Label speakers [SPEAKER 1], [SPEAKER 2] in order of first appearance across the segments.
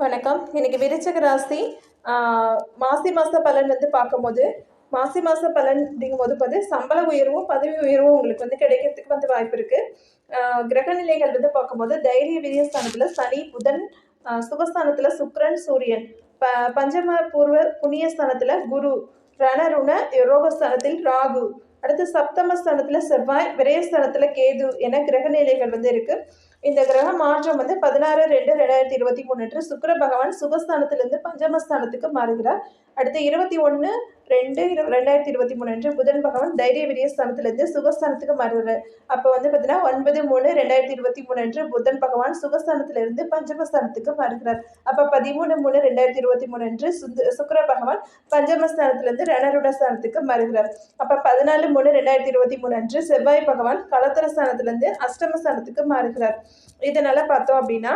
[SPEAKER 1] வணக்கம். இன்னைக்கு விருச்சக ராசி மாசி மாச பலன் வந்து பார்க்கும்போது மாசி மாச பலன் அப்படிங்கும்போது பார்த்து சம்பள உயர்வும் பதவி உயர்வும் உங்களுக்கு வந்து கிடைக்கிறதுக்கு வந்து வாய்ப்பு இருக்கு. கிரக நிலைகள் வந்து பார்க்கும்போது தைரிய விரியஸ்தானத்துல சனி புதன் ஆஹ், சுகஸ்தானத்துல சூரியன். ப பஞ்சம பூர்வ புண்ணியஸ்தானத்துல குரு. ரணருண ரோகஸ்தானத்தில் ராகு. அடுத்து சப்தமஸ்தானத்துல செவ்வாய் விரயஸ்தானத்துல கேது என கிரக நிலைகள் வந்து இருக்கு. இந்த கிரக மாற்றம் வந்து பதினாறு ரெண்டு ரெண்டாயிரத்தி இருபத்தி மூணு அன்று சுக்கிர பகவான் சுகஸ்தானத்திலிருந்து பஞ்சமஸ்தானத்துக்கு மாறுகிறார். அடுத்து இருபத்தி ஒன்று ரெண்டு இரு ரெண்டாயிரத்தி இருபத்தி மூணு அன்று புதன் பகவான் தைரிய விரியஸ்தானத்திலிருந்து சுகஸ்தானத்துக்கு மாறுகிறார் அப்போ வந்து பார்த்தீங்கன்னா ஒன்பது மூணு ரெண்டாயிரத்தி இருபத்தி மூணு அன்று புதன் பகவான் சுகஸ்தானத்திலிருந்து பஞ்சமஸ்தானத்துக்கு மாறுகிறார். அப்போ பதிமூணு மூணு ரெண்டாயிரத்தி இருபத்தி மூணு அன்று சுந்த சுக்கர பகவான் பஞ்சமஸ்தானத்திலிருந்து ரணருட ஸ்தானத்துக்கு மாறுகிறார். அப்போ பதினாலு மூணு ரெண்டாயிரத்தி இருபத்தி மூணு அன்று செவ்வாய் பகவான் கலத்தர ஸ்தானத்திலிருந்து அஷ்டமஸ்தானத்துக்கு மாறுகிறார். இதனால பார்த்தோம் அப்படின்னா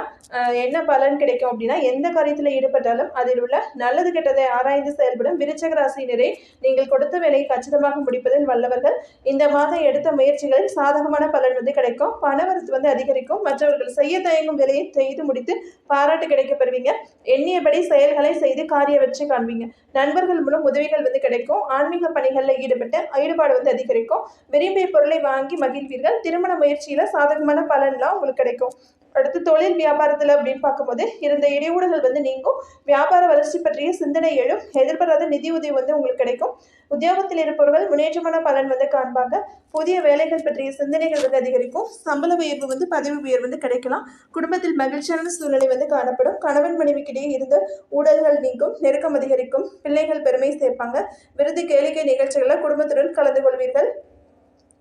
[SPEAKER 1] என்ன பலன் கிடைக்கும் அப்படின்னா எந்த காரியத்தில் ஈடுபட்டாலும் அதில் உள்ள நல்லது கெட்டதை ஆராய்ந்து செயல்படும் விருச்சக ராசியினரே நீங்கள் கொடுத்த வேலையை கச்சிதமாக முடிப்பதில் வல்லவர்கள். இந்த மாதம் எடுத்த முயற்சிகளில் சாதகமான பலன் வந்து கிடைக்கும். பணவரத்து வந்து அதிகரிக்கும். மற்றவர்கள் செய்ய தயங்கும் வேலையை செய்து முடித்து பாராட்டு கிடைக்க பெறுவீங்க எண்ணியபடி செயல்களை செய்து காரிய வச்சு காண்பீங்க. நண்பர்கள் மூலம் உதவிகள் வந்து கிடைக்கும். ஆன்மீக பணிகளில் ஈடுபட்டு ஈடுபாடு வந்து அதிகரிக்கும். விரும்பிய பொருளை வாங்கி மகிழ்வீர்கள். திருமண முயற்சியில் சாதகமான பலன்லாம் உங்களுக்கு கிடைக்கும். அடுத்து தொழில் வியாபாரத்தில் அப்படின்னு பார்க்கும்போது இருந்த இடையூறுகள் வந்து நீங்கும். வியாபார வளர்ச்சி பற்றிய சிந்தனை எழும். எதிர்பாராத நிதி உதவி வந்து உங்களுக்கு கிடைக்கும். உத்தியோகத்தில் இருப்பவர்கள் முன்னேற்றமான பலன் வந்து காண்பாங்க. புதிய வேலைகள் பற்றிய சிந்தனைகள் வந்து அதிகரிக்கும். சம்பள உயர்வு வந்து பதவி உயர்வு வந்து கிடைக்கலாம். குடும்பத்தில் மகிழ்ச்சியான சூழ்நிலை வந்து காணப்படும். கணவன் மனைவிக்கிடையே இருந்த ஊழல்கள் நீங்கும். நெருக்கம் அதிகரிக்கும். பிள்ளைகள் பெருமை சேர்ப்பாங்க. விருது கேளிக்கை நிகழ்ச்சிகளில் குடும்பத்துடன் கலந்து கொள்வீர்கள்.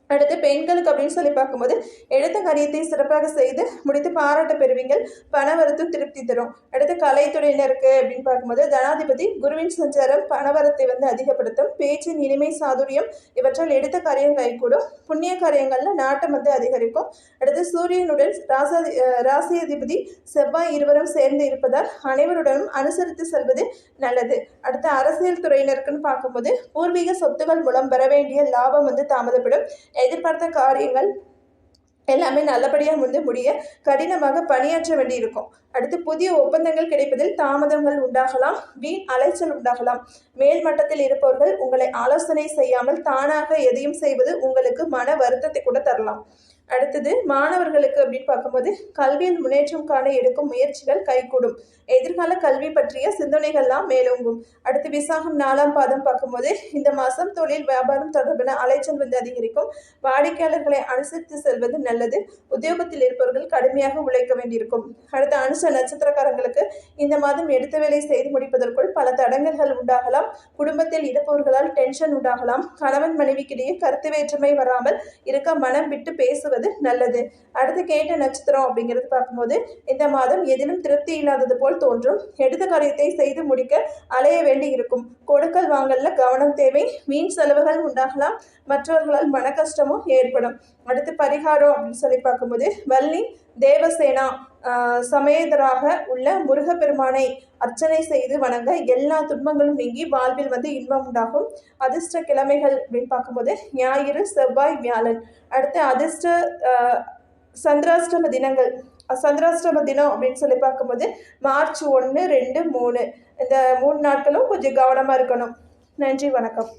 [SPEAKER 1] அடுத்து பெண்களுக்கு அப்படின்னு சொல்லி பார்க்கும்போது எடுத்த காரியத்தை சிறப்பாக செய்து முடித்து பாராட்ட பெறுவீங்கள். பணவரத்தும் திருப்தி தரும். அடுத்து கலைத்துறையினருக்கு அப்படின்னு பார்க்கும்போது தனாதிபதி குருவின் சஞ்சாரம் பணவரத்தை வந்து அதிகப்படுத்தும். பேச்சின் இனிமை சாதுரியம் இவற்றால் எடுத்த காரியம் கைகூடும். புண்ணிய காரியங்களில் நாட்டம் வந்து அதிகரிக்கும். அடுத்து சூரியனுடன் ராசாதி ராசி அதிபதி செவ்வாய் இருவரும் சேர்ந்து இருப்பதால் அனைவருடனும் அனுசரித்து செல்வது நல்லது. அடுத்து அரசியல் துறையினருக்குன்னு பார்க்கும்போது பூர்வீக சொத்துக்கள் மூலம் பெற வேண்டிய லாபம் வந்து தாமதப்படும். எதிர்பார்த்த காரியங்கள் எல்லாமே நல்லபடியாக வந்து முடிய கடினமாக பணியாற்ற வேண்டியிருக்கும். அடுத்து புதிய ஒப்பந்தங்கள் கிடைப்பதில் தாமதங்கள் உண்டாகலாம். வீண் அலைச்சல் உண்டாகலாம். மேல் மட்டத்தில் இருப்பவர்கள் உங்களை ஆலோசனை செய்யாமல் தானாக எதையும் செய்வது உங்களுக்கு மன வருத்தத்தை கூட தரலாம். அடுத்தது மாணவர்களுக்கு அப்படின்னு பார்க்கும்போது கல்வியில் முன்னேற்றம் காண எடுக்கும் முயற்சிகள் கைகூடும். எதிர்கால கல்வி பற்றிய சிந்தனைகள்லாம் மேலோங்கும். அடுத்து விசாகம் நாலாம் பாதம் பார்க்கும்போது இந்த மாதம் தொழில் வியாபாரம் தொடர்பான அலைச்சல் வந்து அதிகரிக்கும். வாடிக்கையாளர்களை அனுசரித்து செல்வது நல்லது. உத்தியோகத்தில் இருப்பவர்கள் கடுமையாக உழைக்க வேண்டியிருக்கும். அடுத்து அனுச நட்சத்திரக்காரங்களுக்கு இந்த மாதம் எடுத்த வேலை செய்து முடிப்பதற்குள் பல தடங்கல்கள் உண்டாகலாம். குடும்பத்தில் இருப்பவர்களால் டென்ஷன் உண்டாகலாம். கணவன் மனைவிக்கிடையே கருத்து வேற்றுமை வராமல் இருக்க மனம் விட்டு பேசுவது நல்லது. அடுத்து கேட்ட நட்சத்திரம் அப்படிங்கிறது பார்க்கும்போது இந்த மாதம் எதிலும் திருப்தி இல்லாதது போல் தோன்றும். எடுத்த காரியத்தை செய்து முடிக்க அலைய வேண்டி இருக்கும். கொடுக்கல் வாங்கல்ல கவனம் தேவை. வீண் செலவுகள் உண்டாகலாம். மற்றவர்களால் மன கஷ்டமும் ஏற்படும். அடுத்து பரிகாரம் அப்படின்னு சொல்லி பார்க்கும்போது வள்ளி தேவசேனா சமேதராக உள்ள முருகப்பெருமானை அர்ச்சனை செய்து வணங்க எல்லா துன்பங்களும் நீங்கி வாழ்வில் வந்து இன்பம் உண்டாகும். அதிர்ஷ்ட கிழமைகள் அப்படின்னு பார்க்கும்போது ஞாயிறு செவ்வாய் வியாழன். அடுத்து அதிர்ஷ்ட சந்திராஷ்டம தினங்கள். சந்திராஷ்டம தினம் அப்படின்னு சொல்லி பார்க்கும்போது மார்ச் ஒன்று ரெண்டு மூணு. இந்த மூணு நாட்களும் கொஞ்சம் கவனமாக இருக்கணும். நன்றி வணக்கம்.